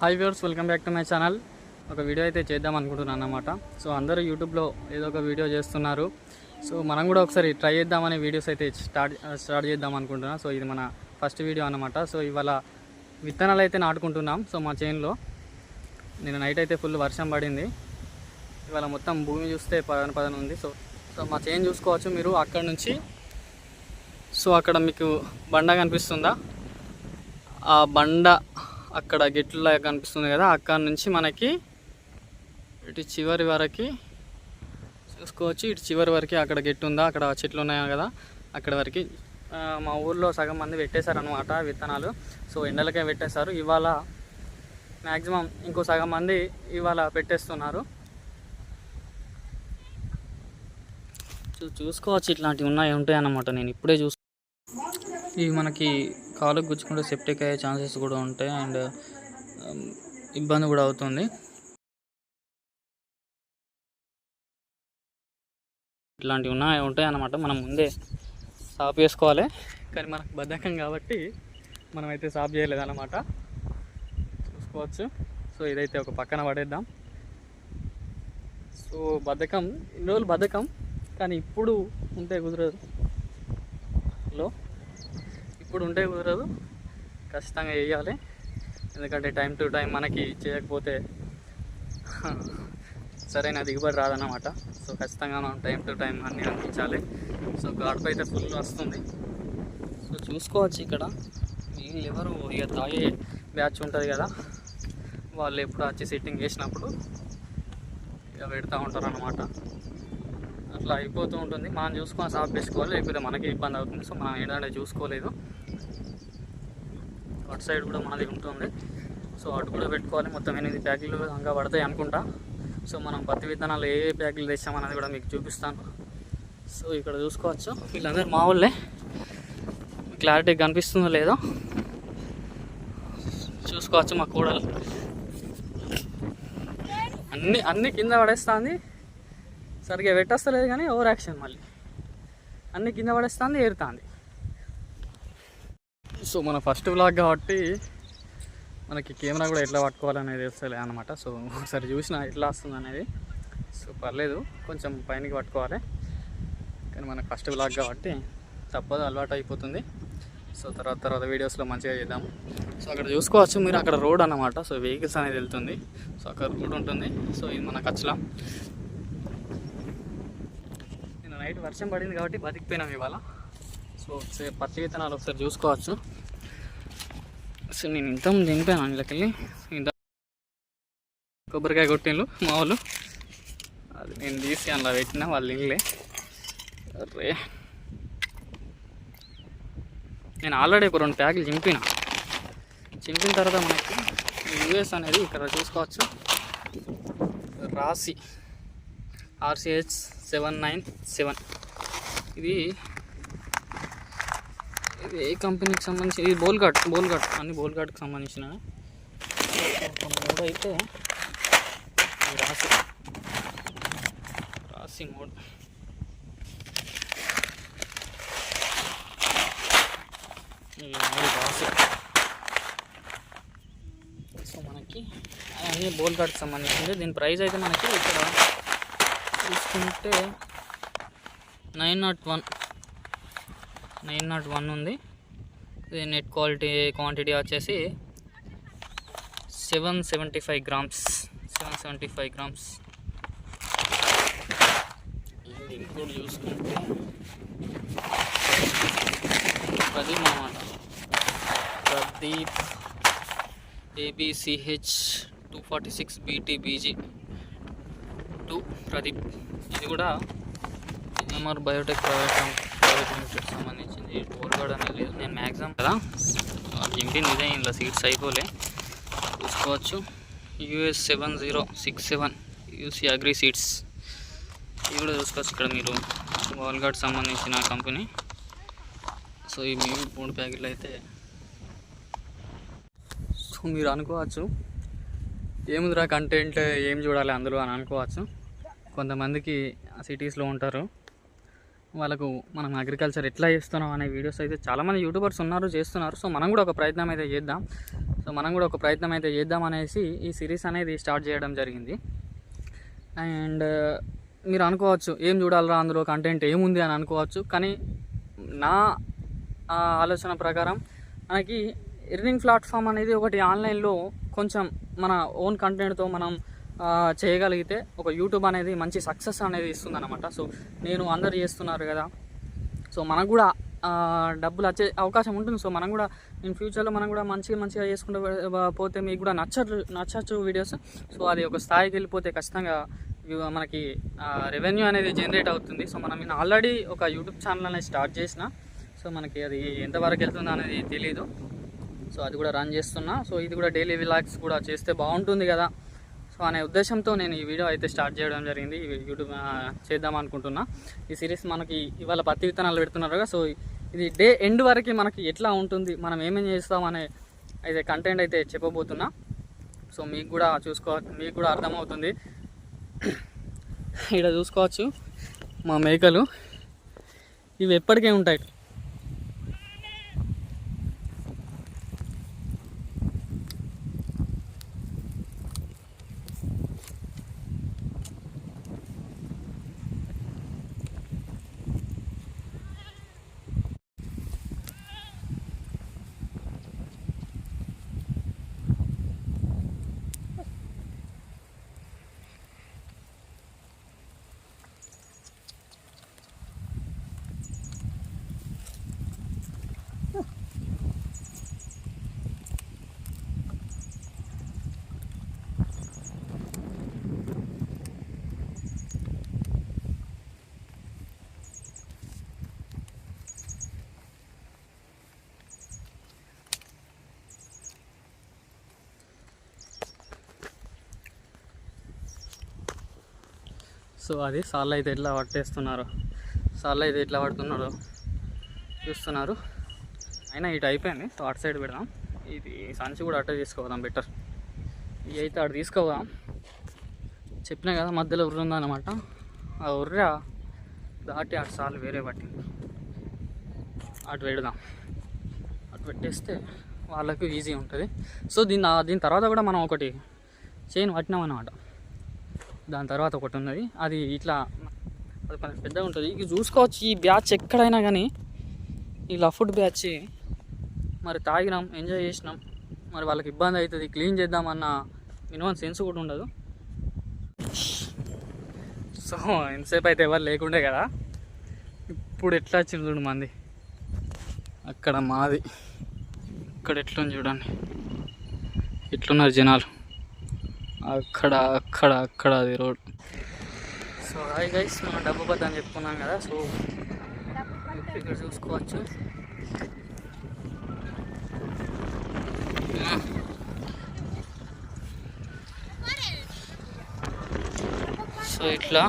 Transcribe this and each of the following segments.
Hi viewers welcome back to my channel. ఒక video అయితే చేద్దాం అనుకుంటున్నాను అన్నమాట. సో అందరూ యూట్యూబ్లో ఏదో ఒక వీడియో చేస్తున్నారు. సో మనం కూడా ఒకసారి ట్రై చేద్దామనే వీడియోస్ అయితే స్టార్ట్ స్టార్ట్ చేద్దాం అనుకుంటున్నాను సో ఇది మన ఫస్ట్ వీడియో అనమాట సో ఇవాళ విత్తనాలు అయితే నాటుకుంటున్నాం. సో మా చేనులో నేను నైట్ అయితే ఫుల్ వర్షం పడింది. ఇవాళ మొత్తం భూమి చూస్తే పదన పదన ఉంది. సో సో మా చేను చూసుకోవచ్చు మీరు అక్కడ నుంచి. సో అక్కడ మీకు బండ కనిపిస్తుందా? ఆ బండ అక్కడ గెట్ల కనిపిస్తుంది కదా అక్కడ నుంచి మనకి ఇటు చివరి వరకు చూసుకోవచ్చు. ఇటు చివరి వరకు అక్కడ గెట్టు ఉందా? అక్కడ చెట్లు ఉన్నాయి కదా? అక్కడ వరకు. మా ఊర్లో సగం మంది పెట్టేశారు అనమాట విత్తనాలు. సో ఎండలకే పెట్టేశారు. ఇవాళ మ్యాక్సిమం ఇంకో సగం మంది ఇవాళ పెట్టేస్తున్నారు. చూసుకోవచ్చు. ఇట్లాంటివి ఉన్నాయి ఉంటాయి అన్నమాట నేను ఇప్పుడే చూసు ఇవి మనకి కాలుకు గుచ్చుకుంటే సెప్టిక్ అయ్యే ఛాన్సెస్ కూడా ఉంటాయి అండ్ um, ఇబ్బంది కూడా అవుతుంది. ఇట్లాంటివి ఉన్నాయి ఉంటాయి అన్నమాట. మనం ముందే సాఫ్ చేసుకోవాలి. కానీ మనకు బద్ధకం కాబట్టి మనం అయితే సాఫ్ చేయలేదన్నమాట చూసుకోవచ్చు. సో ఇదైతే ఒక పక్కన పడేద్దాం. సో బద్ధకం ఇన్ని రోజులు బద్ధకం కానీ ఇప్పుడు ఉంటే కుదరదు. హలో? ఇప్పుడు ఉంటే కుదరదు. ఖచ్చితంగా వేయాలి ఎందుకంటే టైం టు టైం మనకి చేయకపోతే సరైన దిగుబడి రాదన్నమాట. సో ఖచ్చితంగా మనం టైం టు టైం అన్నీ అందించాలి. సో గాడుపు అయితే ఫుల్ వస్తుంది. సో చూసుకోవచ్చు ఇక్కడ. వీళ్ళు ఎవరు? ఇక తాగే బ్యాచ్ ఉంటుంది కదా. వాళ్ళు ఎప్పుడు వచ్చి సిట్టింగ్ చేసినప్పుడు ఇక పెడతా ఉంటారు అనమాట అట్లా అయిపోతూ ఉంటుంది. మనం చూసుకొని సాఫ్ చేసుకోవాలి లేకపోతే మనకి ఇబ్బంది అవుతుంది. సో మనం ఏంటంటే చూసుకోలేదు. అటు సైడ్ కూడా మనది ఉంటుంది. సో అటు కూడా పెట్టుకోవాలి. మొత్తం ఎనిమిది ప్యాకెట్లు ఇంకా పడతాయి అనుకుంటా. సో మనం పత్తి విత్తనాలు ఏ ఏ ప్యాకెట్లు తెచ్చామన్నది కూడా మీకు చూపిస్తాను. సో ఇక్కడ చూసుకోవచ్చు. వీళ్ళందరూ మా వాళ్ళే. క్లారిటీ కనిపిస్తుందో లేదో. చూసుకోవచ్చు మా కూడలు. అన్ని అన్ని కింద పడేస్తుంది. సరిగ్గా పెట్టేస్తలేదు కానీ ఓవర్ యాక్షన్ మళ్ళీ. అన్ని కింద పడేస్తుంది ఏరుతుంది. సో మన ఫస్ట్ బ్లాగ్ కాబట్టి మనకి కెమెరా కూడా ఎట్లా పట్టుకోవాలనేది తెలుస్తలే అనమాట సో ఒకసారి చూసిన ఎట్లా వస్తుంది అనేది సో పర్లేదు కొంచెం పైనకి పట్టుకోవాలి. కానీ మనకు ఫస్ట్ బ్లాగ్ కాబట్టి తప్పదు అలవాటు అయిపోతుంది. సో తర్వాత తర్వాత వీడియోస్లో మంచిగా చేద్దాం. సో అక్కడ చూసుకోవచ్చు మీరు అక్కడ రోడ్ అన్నమాట. సో వెహికల్స్ అనేది వెళ్తుంది. సో అక్కడ రోడ్ ఉంటుంది. సో ఇది మన కచ్చలం నేను నైట్ వర్షం పడింది కాబట్టి బతికిపోయినాం ఇవాళ. సో ఒకసారి పత్తి విత్తనాలు ఒకసారి చూసుకోవచ్చు. సో నేను ఇంత దింపాను అందులోకెళ్ళి. ఇంత కొబ్బరికాయ కొట్టిండ్లు మా వాళ్ళు. అది నేను తీసి అందులో పెట్టిన వాళ్ళు ఇల్లే అరే. నేను ఆల్రెడీ ఒక రెండు ప్యాకులు చింపిన. చింపిన తర్వాత మనకి యూఎస్ అనేది ఇక్కడ చూసుకోవచ్చు. రాసి ఆర్సిహెచ్ సెవెన్ నైన్ సెవెన్. ఇది ఇది ఏ కంపెనీకి సంబంధించి ఇది బోల్ఘాట్ బోల్ఘాట్ అన్ని బోల్ఘాట్కి సంబంధించిన మోడ్ అయితే రాసి రాసి మోడ్ రాసి సో మనకి అన్ని బోల్ఘాట్కి సంబంధించింది. దీని ప్రైస్ అయితే మనకి ఇక్కడ చూసుకుంటే nine nought one nine nought one ఉంది. ఇది నెట్ క్వాలిటీ క్వాంటిటీ వచ్చేసి seven seventy five grams. Seven seventy five grams. ఇంకోటి చూసుకుంటే ప్రదీప్ అన్నమాట Pradeep ABCH two forty six BTBG two Pradeep ఇది కూడా ఎంఆర్ బయోటెక్ ప్రైవేట్ ప్రైవేట్ సంబంధించింది టోల్ కార్డ్ అనేది లేదు నేను మ్యాక్సిమం కదా జింపిన్ నిజే ఇందులో సీట్స్ అయిపోలే చూసుకోవచ్చు US seven zero six seven UC agri seats ఇవి కూడా చూసుకోవచ్చు ఇక్కడ మీరు వాల్గార్డ్ సంబంధించిన కంపెనీ సో ఈ మేము మూడు ప్యాకెట్లు అయితే సో మీరు అనుకోవచ్చు ఏముందిరా కంటెంట్ ఏం చూడాలి అందులో అని అనుకోవచ్చు. కొంతమందికి సిటీస్లో ఉంటారు. వాళ్ళకు మనం అగ్రికల్చర్ ఎట్లా చేస్తున్నాం అనే వీడియోస్ అయితే చాలామంది యూట్యూబర్స్ ఉన్నారు చేస్తున్నారు. సో మనం కూడా ఒక ప్రయత్నం అయితే చేద్దాం. సో మనం కూడా ఒక ప్రయత్నం అయితే చేద్దాం అనేసి ఈ సిరీస్ అనేది స్టార్ట్ చేయడం జరిగింది. అండ్ uh, మీరు అనుకోవచ్చు ఏం చూడాలరా అందులో కంటెంట్ ఏముంది అని అనుకోవచ్చు. కానీ నా ఆ, ఆలోచన ప్రకారం మనకి ఎర్నింగ్ ప్లాట్ఫామ్ అనేది ఒకటి ఆన్లైన్లో కొంచెం మన ఓన్ కంటెంట్తో మనం చేయగలిగితే ఒక యూట్యూబ్ అనేది మంచి సక్సెస్ అనేది ఇస్తుందన్నమాట. సో నేను అందరు చేస్తున్నారు కదా. సో మనకు కూడా డబ్బులు వచ్చే అవకాశం ఉంటుంది. సో మనం కూడా ఇన్ ఫ్యూచర్లో మనం కూడా మంచిగా మంచిగా చేసుకుంటూ పోతే మీకు కూడా నచ్చచ్చు నచ్చచ్చు వీడియోస్ సో అది ఒక స్థాయికి వెళ్ళిపోతే ఖచ్చితంగా మనకి రెవెన్యూ అనేది జనరేట్ అవుతుంది. సో మనం నేను ఆల్రెడీ ఒక యూట్యూబ్ ఛానల్ అనేది స్టార్ట్ చేసిన సో మనకి అది ఎంతవరకు వెళ్తుందో అనేది తెలియదు సో అది కూడా రన్ చేస్తున్నా. సో ఇది కూడా డైలీ విలాగ్స్ కూడా చేస్తే బాగుంటుంది కదా. సో అనే ఉద్దేశంతో నేను ఈ వీడియో అయితే స్టార్ట్ చేయడం జరిగింది. యూట్యూబ్ చేద్దాం అనుకుంటున్నా. ఈ సిరీస్ మనకి ఇవాళ పత్తి విత్తనాలు పెడుతున్నారు సో ఇది డే ఎండ్ వరకు మనకి ఎట్లా ఉంటుంది మనం ఏమేం చేస్తాం అనే అయితే కంటెంట్ అయితే చెప్పబోతున్నా. సో మీకు కూడా చూసుకో మీకు కూడా అర్థమవుతుంది. ఇక్కడ చూసుకోవచ్చు మా మేకలు. ఇవి ఎప్పటికే ఉంటాయి. సో అది సార్లు అయితే ఎట్లా పట్టేస్తున్నారు? సార్లు అయితే ఎట్లా పడుతున్నారో చూస్తున్నారు. అయినా ఇటు అయిపోయింది. సో అటు సైడ్ పెడదాం. ఇది సంచి కూడా అట్టే తీసుకోదాం బెటర్ ఇది అయితే అటు తీసుకోదాం. చెప్పినా కదా మధ్యలో ఉర్ర ఉందన్నమాట. ఆ ఉర్ర దాటి అటు సార్లు వేరే పట్టింది. అటు పెడదాం. అటు పెట్టేస్తే వాళ్ళకు ఈజీ ఉంటుంది. సో దీని దీని తర్వాత కూడా మనం ఒకటి చైన్ పట్టినామన్నమాట దాని తర్వాత ఒకటి ఉన్నది. అది ఇట్లా అది కొంచెం పెద్దగా ఉంటుంది. ఇది చూసుకోవచ్చు ఈ బ్యాచ్ ఎక్కడైనా కానీ. ఈ లఫుడ్ బ్యాచ్ మరి తాగినాం ఎంజాయ్ చేసినాం. మరి వాళ్ళకి ఇబ్బంది అవుతుంది క్లీన్ చేద్దామన్న మినిమం సెన్స్ కూడా ఉండదు. సో ఎంతసేపు అయితే ఎవరు లేకుండే కదా. ఇప్పుడు ఎట్లా వచ్చింది చూడు మంది. అక్కడ మాది. ఇక్కడ ఎట్లుంది చూడండి. ఎట్లున్నారు జనాలు. అక్కడ అక్కడ అక్కడ అది రోడ్. సో హాయ్ గైస్ మనం డబ్బు పద్ద అని చెప్పుకున్నాం కదా సో ఇక్కడ చూసుకోవచ్చు. సో ఇట్లా.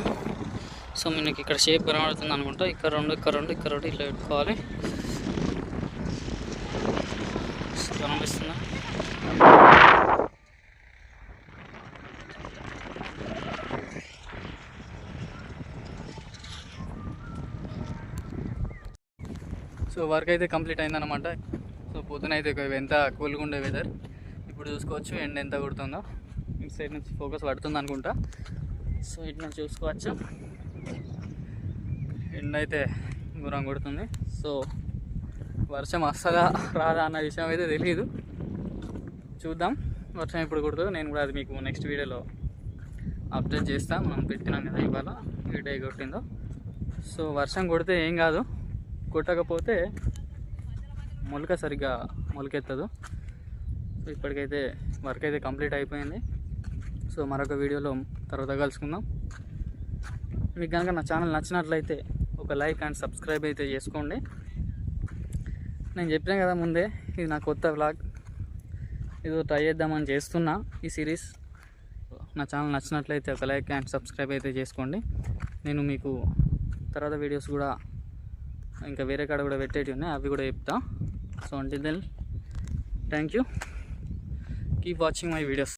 సో మనకి ఇక్కడ షేప్ కనబడుతుంది అనుకుంటా. ఇక్కడ రెండు ఇక్కడ రెండు ఇక్కడ రెండు ఇట్లా పెట్టుకోవాలి. సో కనిపిస్తుందా? సో వర్క్ అయితే కంప్లీట్ అయిందనమాట సో పొద్దున అయితే ఎంత కూల్గా ఉండే వెదర్ ఇప్పుడు చూసుకోవచ్చు ఎండ ఎంత కొడుతుందో. ఇటు సైడ్ నుంచి ఫోకస్ పడుతుంది అనుకుంటా. సో ఇటు నుంచి చూసుకోవచ్చు. ఎండ అయితే గురం కొడుతుంది. సో వర్షం వస్తుందా రాదా అన్న విషయం అయితే తెలియదు చూద్దాం. వర్షం ఎప్పుడు కొడుతుందో నేను కూడా అది మీకు నెక్స్ట్ వీడియోలో అప్డేట్ చేస్తాను మనం పెట్టినాం కదా ఇవాళ. ఏ డే కొట్టిందో. సో వర్షం కొడితే ఏం కాదు. కొట్టకపోతే మొలక సరిగ్గా మొలకెత్తదు. సో ఇప్పటికైతే వర్క్ అయితే కంప్లీట్ అయిపోయింది. సో మరొక వీడియోలో తర్వాత కలుసుకుందాం. మీకు కనుక నా ఛానల్ నచ్చినట్లయితే ఒక లైక్ అండ్ సబ్స్క్రైబ్ అయితే చేసుకోండి. నేను చెప్పిన కదా ముందే ఇది నా కొత్త వ్లాగ్ ఏదో ట్రై చేద్దామని చేస్తున్నా ఈ సిరీస్ నా ఛానల్ నచ్చినట్లయితే ఒక లైక్ అండ్ సబ్స్క్రైబ్ అయితే చేసుకోండి. నేను మీకు తర్వాత వీడియోస్ కూడా ఇంకా వేరే కాడ కూడా పెట్టేటివి ఉన్నాయి అవి కూడా చెప్తా. సో అంటే then thank you keep watching my videos